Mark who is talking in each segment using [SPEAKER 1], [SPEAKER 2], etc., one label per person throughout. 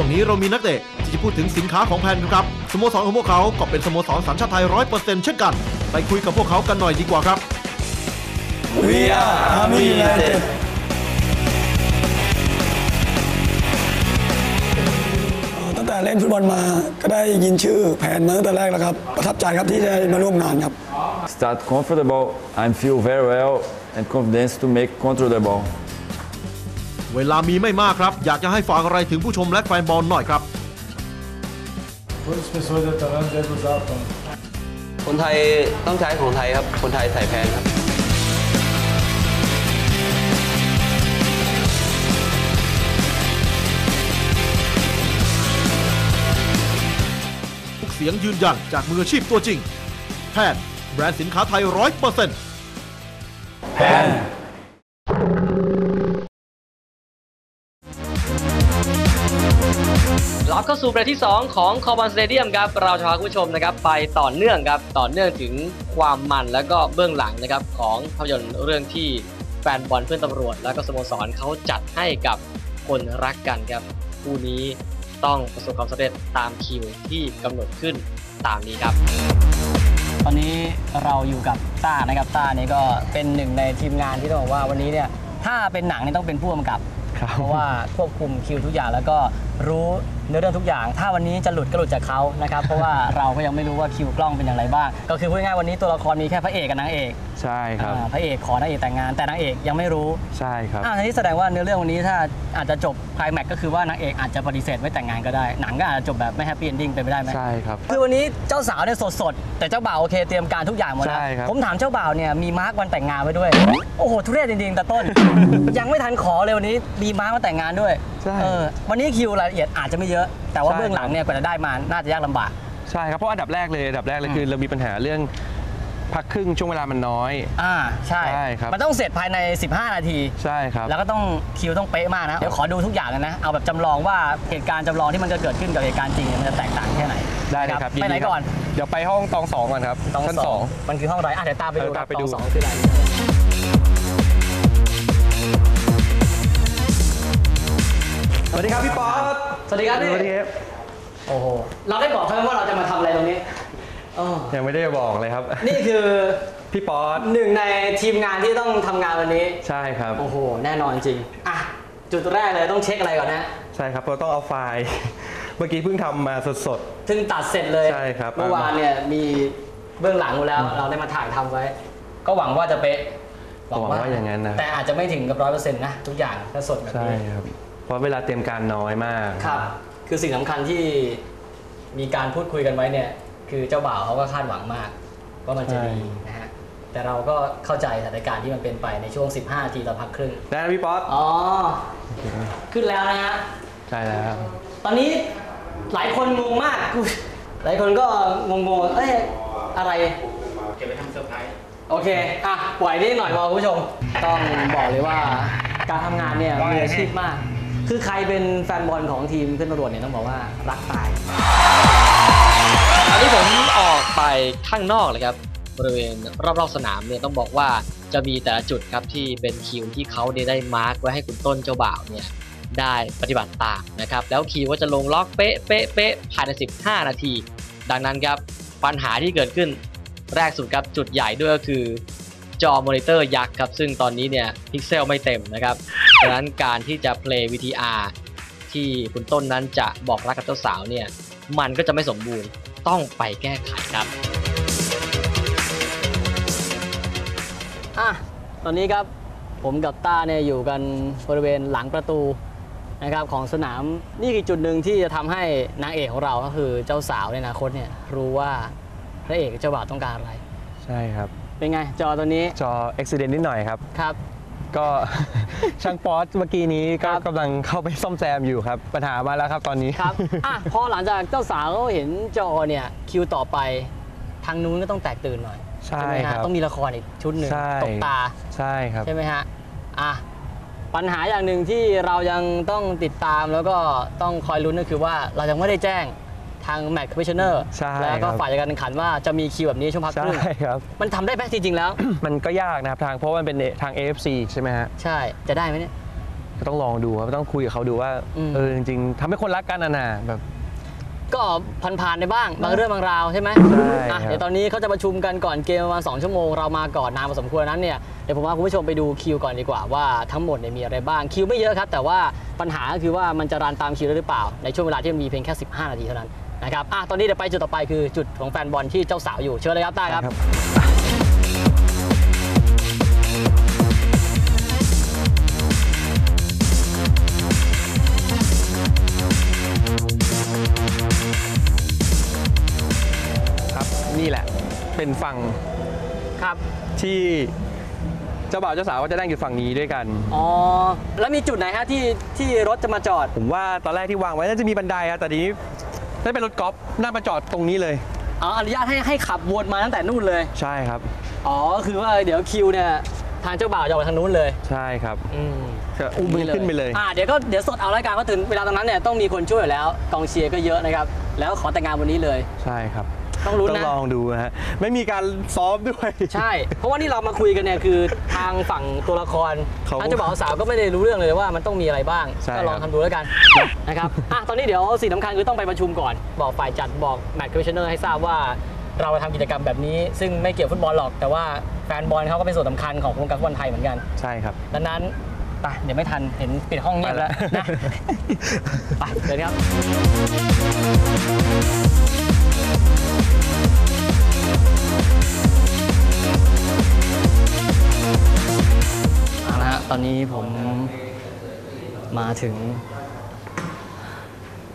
[SPEAKER 1] ช่วงนี้เรามีนักเตะที่จะพูดถึงสินค้าของแพนครับ สโมสรของพวกเขาก็เป็นสโมสรสัญชาติไทยร้อยเปอร์เซ็นต์เช่นกัน ไปคุยกับพวกเขากันหน่อยดีกว่าครับ
[SPEAKER 2] We are Army United
[SPEAKER 3] ตั้งแต่เล่นฟุตบอลมาก็ได้ยินชื่อแผนมาตั้งแต่แรกแล้วครับ ประทับใจครับที่ได้มาร่วมงานครับ
[SPEAKER 2] Start comfortable I feel very well and confidence to make control the ball
[SPEAKER 1] เวลามีไม่มากครับ อยากจะให้ฝากอะไรถึงผู้ชมและแฟนบอลหน่อยครับ
[SPEAKER 4] Todas as pessoas da Tailândia devem usar a PAN.
[SPEAKER 5] คนไทยต้องใช้ของไทยครับ คนไทยใส่แพงครับ
[SPEAKER 1] ทุกเสียงยืนยันจากมืออาชีพตัวจริง แพทย์แบรนด์สินค้าไทยร้อยเปอร์เซ็นต์
[SPEAKER 6] เรา เข้าสู่ประเด็นที่ 2 ของคอมอนสเตเดียมครับ เราจะพาคุณผู้ชมนะครับไปต่อเนื่องครับ ต่อเนื่องถึงความมันแล้วก็เบื้องหลังนะครับของภาพยนตร์เรื่องที่แฟนบอลเพื่อนตำรวจ แล้วก็สโมสรเขาจัดให้กับคนรักกันครับคู่นี้ต้องประสบความสำเร็จตามคิวที่กำหนดขึ้นตามนี้ครับ
[SPEAKER 7] ตอนนี้เราอยู่กับต้านะครับต้านี่ก็เป็นหนึ่งในทีมงานที่ต้องบอกว่าวันนี้เนี่ยถ้าเป็นหนังนี่ต้องเป็นผู้กำกับ เพราะว่าควบคุมคิวทุกอย่างแล้วก็รู้ เนื้อเรื่องทุกอย่าง ถ้าวันนี้จะหลุดก็หลุดจากเขานะครับ เพราะว่าเราก็ยังไม่รู้ว่าคิวกล้องเป็นอย่างไรบ้าง ก็คือพูดง่ายๆวันนี้ตัวละครมีแค่พระเอกกับนางเอก
[SPEAKER 8] ใช่ครับ
[SPEAKER 7] อ่าพระเอกขอนางเอกแต่งงาน แต่นางเอกยังไม่รู้
[SPEAKER 8] ใช่ครับ
[SPEAKER 7] อ่าทีนี้แสดงว่าเนื้อเรื่องวันนี้ถ้าอาจจะจบไคลแม็กก็คือว่านางเอกอาจจะปฏิเสธไม่แต่งงานก็ได้ หนังก็อาจจะจบแบบไม่แฮปปี้เอนดิ้งเป็นไปได้ไหม
[SPEAKER 8] ใช่ครับ
[SPEAKER 7] คือวันนี้เจ้าสาวเนี่ยสดๆ แต่เจ้าบ่าวโอเคเตรียมการทุกอย่างหมดแล้ว
[SPEAKER 8] ใช่ครับ
[SPEAKER 7] ผมถามเจ้าบ่าวเนี่ยมีมาร์กวันแต่งงานไว้ด้วย โอ้โหทุเรศจริงๆแต่ต้น ยังไม่ทันขอเลยวันนี้มีมาร์กวันแต่งงานด้วย
[SPEAKER 8] ใช่
[SPEAKER 7] เออวันนี้คิวรายละเอียดอาจจะไม่เยอะแต่ว่า
[SPEAKER 8] ใช่
[SPEAKER 7] เบื้องหลังเนี่ยกว่าจะได้มาน่าจะยากลำบาก
[SPEAKER 8] ใช่ครับเพราะอันดับแรกเลยอันดับแรกเลย
[SPEAKER 7] อืม
[SPEAKER 8] คือเรามีปัญหาเรื่องพักครึ่งช่วงเวลามันน้อย
[SPEAKER 7] อ่าใช่
[SPEAKER 8] ใช่ครับ
[SPEAKER 7] มันต้องเสร็จภายใน 15 นาที
[SPEAKER 8] ใช่ครับ
[SPEAKER 7] แล้วก็ต้องคิวต้องเป๊ะมากนะ เดี๋ยวขอดูทุกอย่างกันนะ เอาแบบจำลองว่าเหตุการณ์จำลองที่มันจะเกิดขึ้นกับเหตุการณ์จริงเนี่ยมันจะแตกต่างแค่ไหน
[SPEAKER 8] ได้เลยครับ
[SPEAKER 7] ไปไหน
[SPEAKER 8] ยิดี
[SPEAKER 7] ก่อน
[SPEAKER 8] เดี๋ยวไปห้องตองสองก่อนครับ
[SPEAKER 7] ตอง
[SPEAKER 8] ชั้น
[SPEAKER 7] ส
[SPEAKER 8] ส
[SPEAKER 7] อ
[SPEAKER 8] องง
[SPEAKER 7] มันคือห้องไรอะเดี๋ยวตามไปดู
[SPEAKER 8] เออตามไป
[SPEAKER 7] ต
[SPEAKER 8] ดู
[SPEAKER 7] องสองคืออะไร
[SPEAKER 8] สวัสดีครับพี่ป๊อต
[SPEAKER 7] สวัสดีครับพี่
[SPEAKER 8] สวัสดีครับ
[SPEAKER 7] โอ้โห เราได้บอกเขาไหมว่าเราจะมาทำอะไรตรงนี้อ๋อ
[SPEAKER 8] ยังไม่ได้บอกเลยครับ
[SPEAKER 7] นี่คือ
[SPEAKER 8] พี่ป๊อต
[SPEAKER 7] หนึ่งในทีมงานที่ต้องทำงานวันนี้
[SPEAKER 8] ใช่ครับ
[SPEAKER 7] โอ้โห แน่นอนจริง อะ จุดแรกเลยต้องเช็คอะไรก่อนนะ
[SPEAKER 8] ใช่ครับเราต้องเอาไฟล์ เมื่อกี้เพิ่งทำมาสด
[SPEAKER 7] ถึงตัดเสร็จเลย
[SPEAKER 8] ใช่ครับ
[SPEAKER 7] เมื่อวานเนี่ยมีเบื้องหลังหมดแล้ว เราได้มาถ่ายทำไว้ ก็หวังว่าจะเป๊ะ
[SPEAKER 8] หวังว่าอย่างนั้นนะ
[SPEAKER 7] แต่อาจจะไม่ถึงกับร้อยเปอร์เซ็นต์นะ ทุกอย่างถ้าสดแบบ
[SPEAKER 8] ๆใช่
[SPEAKER 7] นี้
[SPEAKER 8] ครับ เพราะเวลาเตรียมการน้อยมาก
[SPEAKER 7] ครับ คือสิ่งสำคัญที่มีการพูดคุยกันไว้เนี่ย คือเจ้าบ่าวเขาก็คาดหวังมาก ว่ามันจะดี
[SPEAKER 8] ใช่
[SPEAKER 7] นะฮะ แต่เราก็เข้าใจสถานการณ์ที่มันเป็นไปในช่วง 15นาทีตอนพักครึ่ง
[SPEAKER 8] ได้นะพี่ป๊อต
[SPEAKER 7] อ๋อ ขึ้นแล้วนะฮะ
[SPEAKER 8] ใช่แล้ว
[SPEAKER 7] ตอนนี้หลายคนงงมากกูหลายคนก็งงๆเอ้ย อะไร เก็บไปทำเซอร์ไพรส์โอเค อะปล่อยนี่หน่อยพอคุณผู้ชม ต้องบอกเลยว่าการทำงานเนี่ยมืออาชีพมาก คือใครเป็นแฟนบอลของทีมเพื่อนตำรวจเนี่ยต้องบอกว่ารักตาย
[SPEAKER 6] ตอนนี้ผมออกไปข้างนอกเลยครับบริเวณรอบๆสนามเนี่ยต้องบอกว่าจะมีแต่ละจุดครับที่เป็นคิวที่เขาเนี่ยได้มาร์กไว้ให้คุณต้นเจ้าบ่าวเนี่ยได้ปฏิบัติตามนะครับแล้วคิวก็จะลงล็อกเป๊ะเป๊ะเป๊ะภายใน 15 นาที ดังนั้นครับปัญหาที่เกิดขึ้นแรกสุดครับจุดใหญ่ด้วยก็คือจอมอนิเตอร์ยักษ์ครับซึ่งตอนนี้เนี่ยพิกเซลไม่เต็มนะครับ ดังนั้นการที่จะ play VTR ที่คุณต้นนั้นจะบอกรักกับเจ้าสาวเนี่ย มันก็จะไม่สมบูรณ์ต้องไปแก้ไขครับ
[SPEAKER 7] อะตอนนี้ครับผมกับต้าเนี่ยอยู่กันบริเวณหลังประตูนะครับของสนามนี่คือจุดหนึ่งที่จะทำให้นางเอกของเราก็คือเจ้าสาวในอนาคตเนี่ยรู้ว่าพระเอกกับเจ้าบ่าวต้องการอะไร
[SPEAKER 8] ใช่ครับ
[SPEAKER 7] เป็นไงจอตัวนี้
[SPEAKER 8] จออุบิเหตุนิดหน่อยครับ
[SPEAKER 7] ครับ
[SPEAKER 8] ก็ ช่างป๊อตเมื่อกี้นี้ก็
[SPEAKER 7] ครับ
[SPEAKER 8] กำลังเข้าไปซ่อมแซมอยู่ครับ ปัญหามาแล้วครับตอนนี้
[SPEAKER 7] ครับอะพอหลังจากเจ้าสาวเขาเห็นจอเนี่ยคิวต่อไป ทางนู้นก็ต้องแตกตื่นหน่อย
[SPEAKER 8] ใช่
[SPEAKER 7] ไหม
[SPEAKER 8] ครั
[SPEAKER 7] ฮะ
[SPEAKER 8] บ
[SPEAKER 7] ต้องมีละครอีกชุดหนึ่ง
[SPEAKER 8] ใช่
[SPEAKER 7] ตกตา
[SPEAKER 8] ใช่ครับ
[SPEAKER 7] ใช่ไหมฮะอะปัญหาอย่างหนึ่งที่เรายังต้องติดตามแล้วก็ต้องคอยลุ้นก็คือว่าเรายังไม่ได้แจ้ง ทางแมตช์คอมมิชเนอร์
[SPEAKER 8] ใช่
[SPEAKER 7] แล้วก็
[SPEAKER 8] ครับ
[SPEAKER 7] ฝ่ายจัดการแข่งขันว่าจะมีคิวแบบนี้ช่วงพักค
[SPEAKER 8] ใช่
[SPEAKER 7] รึ่ง
[SPEAKER 8] ครับ
[SPEAKER 7] มันทำได้ไหมจริงๆแล้ว
[SPEAKER 8] มันก็ยากนะครับทางเพราะว่ามันเป็นทาง AFC ใช่ไหมฮะ
[SPEAKER 7] ใช่จะได้ไหมเนี่ย
[SPEAKER 8] ก็ต้องลองดูครับต้องคุยกับเขาดูว่า
[SPEAKER 7] อืม
[SPEAKER 8] เออจริงๆทำให้คนรักกันนะนะแบบ
[SPEAKER 7] ก็ผ่านๆในบ้างบางเรื่องบางราวใช่ไหม
[SPEAKER 8] ใช่
[SPEAKER 7] อะ
[SPEAKER 8] ครับ
[SPEAKER 7] เดี๋ยวตอนนี้เขาจะประชุมกันก่อนเกมประมาณ2ชั่วโมงเรามาก่อนนานพอสมควรนั้นเนี่ยเดี๋ยวผมว่าคุณผู้ชมไปดูคิวก่อนดีกว่าว่าทั้งหมดเนี่ยมีอะไรบ้างคิวไม่เยอะครับ แต่ว่าปัญหาก็คือว่ามันจะรันตามคิวได้หรือเปล่า ในช่วงเวลาที่มันมีเพียงแค่ 15 นาทีเท่านั้น นะครับอะตอนนี้เดี๋ยวไปจุดต่อไปคือจุดของแฟนบอลที่เจ้าสาวอยู่เชิญเลยครับต้าครับ
[SPEAKER 8] ครับนี่แหละเป็นฝั่ง
[SPEAKER 7] ครับ
[SPEAKER 8] ที่เจ้าบ่าวเจ้าสาวก็จะนั่งอยู่ฝั่งนี้ด้วยกัน
[SPEAKER 7] อ๋อ แล้วมีจุดไหนฮะที่ที่รถจะมาจอด
[SPEAKER 8] ผมว่าตอนแรกที่วางไว้น่าจะมีบันไดครับแต่ทีนี้ น่าจะเป็นรถกอล์ฟน่ามาจอดตรงนี้เลย
[SPEAKER 7] อ๋ออนุญาตให้ให้ขับวนมาตั้งแต่นู่นเลย
[SPEAKER 8] ใช่ครับ
[SPEAKER 7] อ๋อ คือว่าเดี๋ยวคิวเนี่ยทางเจ้าบ่าวจะออกทางนู้นเลย
[SPEAKER 8] ใช่ครับ
[SPEAKER 7] อืม
[SPEAKER 8] ก็อุ้มมือขึ้นไปเลย
[SPEAKER 7] อ่าเดี๋ยวก็เดี๋ยวสดเอารายการก็ถึงเวลาตรงนั้นเนี่ยต้องมีคนช่วยอยู่แล้วกองเชียร์ก็เยอะนะครับ แล้วขอแต่งงานวันนี้เลย
[SPEAKER 8] ใช่ครับ
[SPEAKER 7] ต้องลุ้น
[SPEAKER 8] ต้อง
[SPEAKER 7] นะ
[SPEAKER 8] ลองดูนะฮะไม่มีการซ้อมด้วย
[SPEAKER 7] ใช่ เพราะว่านี่เรามาคุยกันเนี่ยคือทางฝั่งตัวละคร
[SPEAKER 8] เขา
[SPEAKER 7] ทางเจ้าบ่าวสาวก็ไม่ได้รู้เรื่องเลยว่ามันต้องมีอะไรบ้าง
[SPEAKER 8] ใช่
[SPEAKER 7] ก็ลอง
[SPEAKER 8] ครับ
[SPEAKER 7] ทำดูแล้วกันนะครับอะตอนนี้เดี๋ยวสิ่งสำคัญคือต้องไปประชุมก่อน บอกฝ่ายจัดบอกแมตช์คอมมิชชั่นเนอร์ให้ทราบว่า เราจะทำกิจกรรมแบบนี้ ซึ่งไม่เกี่ยวฟุตบอลหรอก แต่ว่าแฟนบอลเขาก็เป็นส่วนสำคัญของวงการฟุตบอลไทยเหมือนกัน
[SPEAKER 8] ใช่ครับ
[SPEAKER 7] ดังนั้นไปเดี๋ยวไม่ทันเห็นปิดห้องเงียบแล้ว
[SPEAKER 8] ไปแล้ว
[SPEAKER 7] นะ ไปเดี๋ยวครับ เอาละฮะตอนนี้ผมมาถึง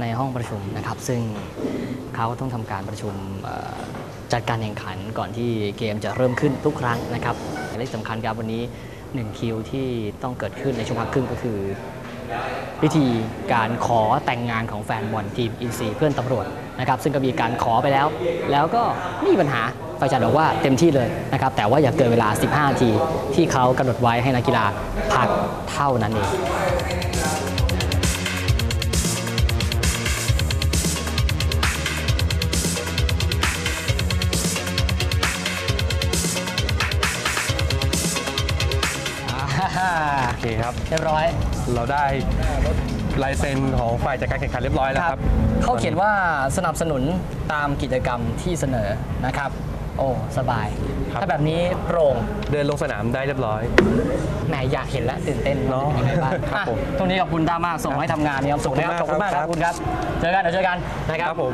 [SPEAKER 7] ในห้องประชุมนะครับ ซึ่งเขาต้องทำการประชุมเอ่อจัดการแข่งขันก่อนที่เกมจะเริ่มขึ้นทุกครั้งนะครับและที่สำคัญครับวันนี้หนึ่งคิวที่ต้องเกิดขึ้นในช่วงพักครึ่งก็คือ พิธีการขอแต่งงานของแฟนบอลทีมอินซีเพื่อนตำรวจนะครับซึ่งก็มีการขอไปแล้ว แล้วก็ไม่มีปัญหาฝ่ายจัดบอกว่าเต็มที่เลยนะครับแต่ว่าอย่าเกินเวลา 15นาทีที่เขากำหนดไว้ให้นักกีฬาพักเท่านั้นเองอ่า
[SPEAKER 8] โอเคครับ
[SPEAKER 7] เรียบร้อย
[SPEAKER 8] เราได้ลายเซ็นของฝ่ายจัดการแข่งขันเรียบร้อยแล้วครับ
[SPEAKER 7] เขาเขียนว่าสนับสนุนตามกิจกรรมที่เสนอนะครับ โอ้สบาย
[SPEAKER 8] ครับ
[SPEAKER 7] ถ้าแบบนี้โปร่ง
[SPEAKER 8] เดินลงสนามได้เรียบร้อย
[SPEAKER 7] แหมอยากเห็นแล้วตื่นเต้น
[SPEAKER 8] เนอะ
[SPEAKER 7] ว่าเป็นยังไงบ้าง
[SPEAKER 8] ครับ
[SPEAKER 7] อะ
[SPEAKER 8] ผม
[SPEAKER 7] ตรงนี้ขอบคุณด้ามากส่งให้ทำงานนะครับส่งนะครับข
[SPEAKER 8] ข
[SPEAKER 7] อ
[SPEAKER 8] อ
[SPEAKER 7] บบ
[SPEAKER 8] คุ
[SPEAKER 7] คุณมาก
[SPEAKER 8] ณ
[SPEAKER 7] ค
[SPEAKER 8] มาก
[SPEAKER 7] รับ
[SPEAKER 8] ครับ
[SPEAKER 7] คุณครับ เจอกันเดี๋ยวเจอกันนะครับ
[SPEAKER 8] ครับผม